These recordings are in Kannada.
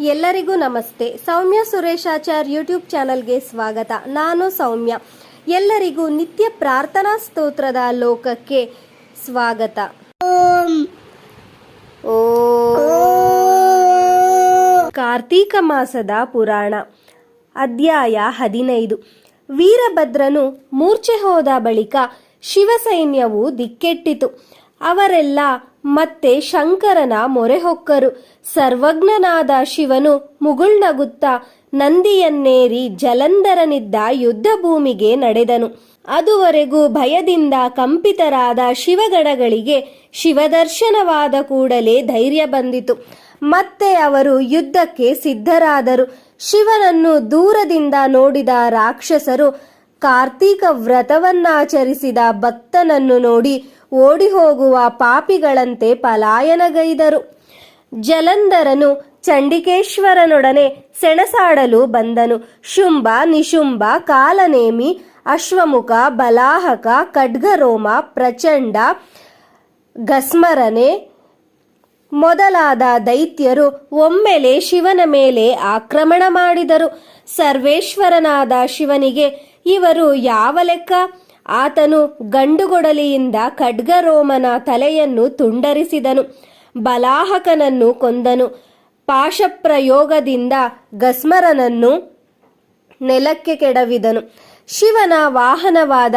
ಎಲ್ಲರಿಗೂ ನಮಸ್ತೆ. ಸೌಮ್ಯ ಸುರೇಶಾಚಾರ್ ಯೂಟ್ಯೂಬ್ ಚಾನಲ್ಗೆ ಸ್ವಾಗತ. ನಾನು ಸೌಮ್ಯ. ಎಲ್ಲರಿಗೂ ನಿತ್ಯ ಪ್ರಾರ್ಥನಾ ಸ್ತೋತ್ರದ ಲೋಕಕ್ಕೆ ಸ್ವಾಗತ. ಓ. ಕಾರ್ತೀಕ ಮಾಸದ ಪುರಾಣ. ಅಧ್ಯಾಯ ಹದಿನೈದು. ವೀರಭದ್ರನು ಮೂರ್ಛೆ ಹೋದ ಬಳಿಕ ಶಿವಸೈನ್ಯವು ದಿಕ್ಕೆಟ್ಟಿತು. ಅವರೆಲ್ಲ ಮತ್ತೆ ಶಂಕರನ ಮೊರೆ ಹೊಕ್ಕರು ಸರ್ವಜ್ಞನಾದ ಶಿವನು ಮುಗುಳ್ನಗುತ್ತಾ ನಂದಿಯನ್ನೇರಿ ಜಲಂಧರನಿದ್ದ ಯುದ್ಧ ಭೂಮಿಗೆ ನಡೆದನು. ಅದುವರೆಗೂ ಭಯದಿಂದ ಕಂಪಿತರಾದ ಶಿವಗಣಗಳಿಗೆ ಶಿವದರ್ಶನವಾದ ಕೂಡಲೇ ಧೈರ್ಯ ಬಂದಿತು. ಮತ್ತೆ ಅವರು ಯುದ್ಧಕ್ಕೆ ಸಿದ್ಧರಾದರು. ಶಿವನನ್ನು ದೂರದಿಂದ ನೋಡಿದ ರಾಕ್ಷಸರು ಕಾರ್ತೀಕ ವ್ರತವನ್ನಾಚರಿಸಿದ ಭಕ್ತನನ್ನು ನೋಡಿ ಓಡಿ ಹೋಗುವ ಪಾಪಿಗಳಂತೆ ಪಲಾಯನಗೈದರು. ಜಲಂಧರನು ಚಂಡಿಕೇಶ್ವರನೊಡನೆ ಸೆಣಸಾಡಲು ಬಂದನು. ಶುಂಭ, ನಿಶುಂಭ, ಕಾಲನೇಮಿ, ಅಶ್ವಮುಖ, ಬಲಾಹಕ, ಖಡ್ಗರೋಮ, ಪ್ರಚಂಡ ಗಸ್ಮರನೆ ಮೊದಲಾದ ದೈತ್ಯರು ಒಮ್ಮೆಲೆ ಶಿವನ ಮೇಲೆ ಆಕ್ರಮಣ ಮಾಡಿದರು. ಸರ್ವೇಶ್ವರನಾದ ಶಿವನಿಗೆ ಇವರು ಯಾವ ಲೆಕ್ಕ? ಆತನು ಗಂಡುಗೊಡಲಿಯಿಂದ ಖಡ್ಗರೋಮನ ತಲೆಯನ್ನು ತುಂಡರಿಸಿದನು, ಬಲಾಹಕನನ್ನು ಕೊಂದನು, ಪಾಶಪ್ರಯೋಗದಿಂದ ಗಸ್ಮರನನ್ನು ನೆಲಕ್ಕೆ ಕೆಡವಿದನು. ಶಿವನ ವಾಹನವಾದ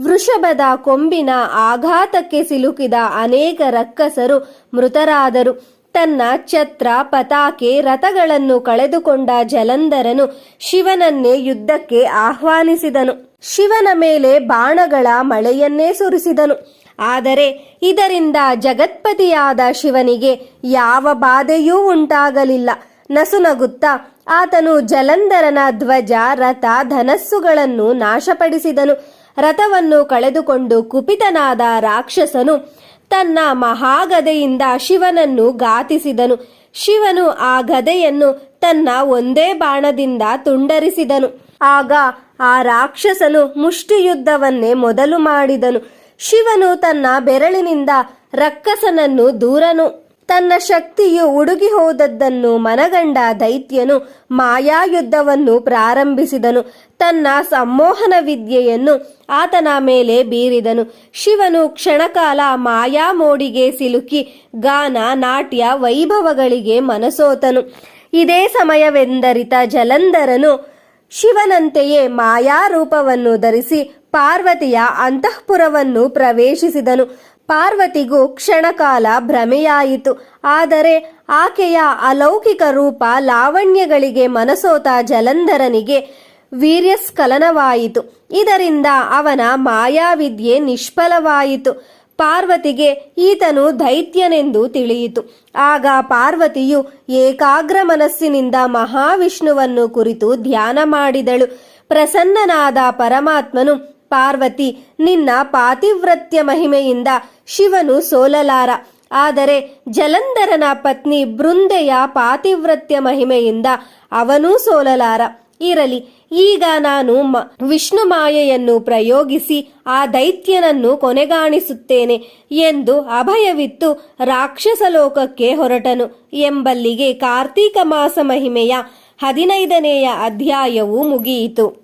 ವೃಷಭದ ಕೊಂಬಿನ ಆಘಾತಕ್ಕೆ ಸಿಲುಕಿದ ಅನೇಕ ರಕ್ಕಸರು ಮೃತರಾದರು. ತನ್ನ ಛತ್ರ, ಪತಾಕೆ, ರಥಗಳನ್ನು ಕಳೆದುಕೊಂಡ ಜಲಂಧರನು ಶಿವನನ್ನೇ ಯುದ್ಧಕ್ಕೆ ಆಹ್ವಾನಿಸಿದನು. ಶಿವನ ಮೇಲೆ ಬಾಣಗಳ ಮಳೆಯನ್ನೇ ಸುರಿಸಿದನು. ಆದರೆ ಇದರಿಂದ ಜಗತ್ಪತಿಯಾದ ಶಿವನಿಗೆ ಯಾವ ಬಾಧೆಯೂ ಉಂಟಾಗಲಿಲ್ಲ. ನಸುನಗುತ್ತಾ ಆತನು ಜಲಂಧರನ ಧ್ವಜ, ರಥ, ಧನಸ್ಸುಗಳನ್ನು ನಾಶಪಡಿಸಿದನು. ರಥವನ್ನು ಕಳೆದುಕೊಂಡು ಕುಪಿತನಾದ ರಾಕ್ಷಸನು ತನ್ನ ಮಹಾಗದೆಯಿಂದ ಶಿವನನ್ನು ಗಾತಿಸಿದನು ಶಿವನು ಆ ಗದೆಯನ್ನು ತನ್ನ ಒಂದೇ ಬಾಣದಿಂದ ತುಂಡರಿಸಿದನು. ಆಗ ಆ ರಾಕ್ಷಸನು ಮುಷ್ಟಿಯುದ್ಧವನ್ನೇ ಮೊದಲು ಮಾಡಿದನು. ಶಿವನು ತನ್ನ ಬೆರಳಿನಿಂದ ರಕ್ಕಸನನ್ನು ದೂರನು. ತನ್ನ ಶಕ್ತಿಯು ಉಡುಗಿ ಹೋದದ್ದನ್ನು ಮನಗಂಡ ದೈತ್ಯನು ಮಾಯಾಯುದ್ಧವನ್ನು ಪ್ರಾರಂಭಿಸಿದನು. ತನ್ನ ಸಮ್ಮೋಹನ ವಿದ್ಯೆಯನ್ನು ಆತನ ಮೇಲೆ ಬೀರಿದನು. ಶಿವನು ಕ್ಷಣಕಾಲ ಮಾಯಾ ಮೋಡಿಗೆ ಸಿಲುಕಿ ಗಾನ, ನಾಟ್ಯ, ವೈಭವಗಳಿಗೆ ಮನಸೋತನು. ಇದೇ ಸಮಯವೆಂದರಿತ ಜಲಂಧರನು ಶಿವನಂತೆಯೇ ಮಾಯಾರೂಪವನ್ನು ಧರಿಸಿ ಪಾರ್ವತಿಯ ಅಂತಃಪುರವನ್ನು ಪ್ರವೇಶಿಸಿದನು. ಪಾರ್ವತಿಗೂ ಕ್ಷಣಕಾಲ ಭ್ರಮೆಯಾಯಿತು. ಆದರೆ ಆಕೆಯ ಅಲೌಕಿಕ ರೂಪ ಲಾವಣ್ಯಗಳಿಗೆ ಮನಸೋತ ಜಲಂಧರನಿಗೆ ವೀರ್ಯಸ್ಖಲನವಾಯಿತು. ಇದರಿಂದ ಅವನ ಮಾಯಾವಿದ್ಯೆ ನಿಷ್ಫಲವಾಯಿತು. ಪಾರ್ವತಿಗೆ ಈತನು ದೈತ್ಯನೆಂದು ತಿಳಿಯಿತು. ಆಗ ಪಾರ್ವತಿಯು ಏಕಾಗ್ರ ಮನಸ್ಸಿನಿಂದ ಮಹಾವಿಷ್ಣುವನ್ನು ಕುರಿತು ಧ್ಯಾನ ಮಾಡಿದಳು. ಪ್ರಸನ್ನನಾದ ಪರಮಾತ್ಮನು ಪಾರ್ವತಿ, ನಿನ್ನ ಪಾತಿವ್ರತ್ಯ ಮಹಿಮೆಯಿಂದ ಶಿವನು ಸೋಲಲಾರ. ಆದರೆ ಜಲಂಧರನ ಪತ್ನಿ ಬೃಂದೆಯ ಪಾತಿವ್ರತ್ಯ ಮಹಿಮೆಯಿಂದ ಅವನೂ ಸೋಲಲಾರ. ಇರಲಿ, ಈಗ ನಾನು ವಿಷ್ಣು ಮಾಯೆಯನ್ನು ಪ್ರಯೋಗಿಸಿ ಆ ದೈತ್ಯನನ್ನು ಕೊನೆಗಾಣಿಸುತ್ತೇನೆ ಎಂದು ಅಭಯವಿತ್ತು ರಾಕ್ಷಸ ಲೋಕಕ್ಕೆ ಹೊರಟನು. ಎಂಬಲ್ಲಿಗೆ ಕಾರ್ತೀಕ ಮಾಸ ಮಹಿಮೆಯ ಹದಿನೈದನೆಯ ಅಧ್ಯಾಯವು ಮುಗಿಯಿತು.